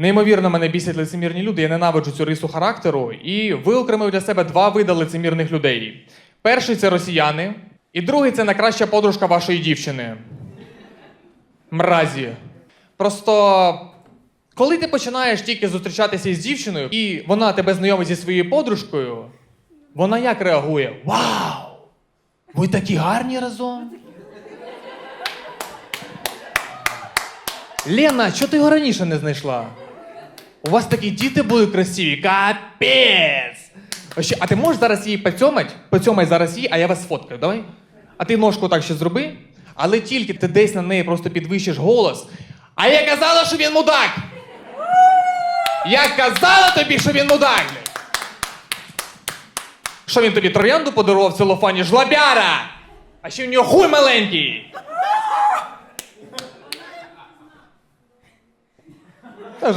Неймовірно, мене бісять лицемірні люди, я ненавиджу цю рису характеру, і виокремив для себе два види лицемірних людей. Перший це росіяни, і другий це найкраща подружка вашої дівчини. Мразі. Просто коли ти починаєш тільки зустрічатися із дівчиною, і вона тебе знайомить зі своєю подружкою, вона як реагує? Вау! Ви такі гарні разом. Лена, що ти його раніше не знайшла? У вас такі діти були красиві, капець! А ти можеш зараз її поцьомать? Поцьомай зараз її, а я вас сфоткаю, давай? А ти ножку так ще зроби, але тільки ти десь на неї просто підвищиш голос. А я казала, що він мудак! Я казала тобі, що він мудак! Що він тобі троянду подарував в целофані жлобяра? А ще в нього хуй маленький!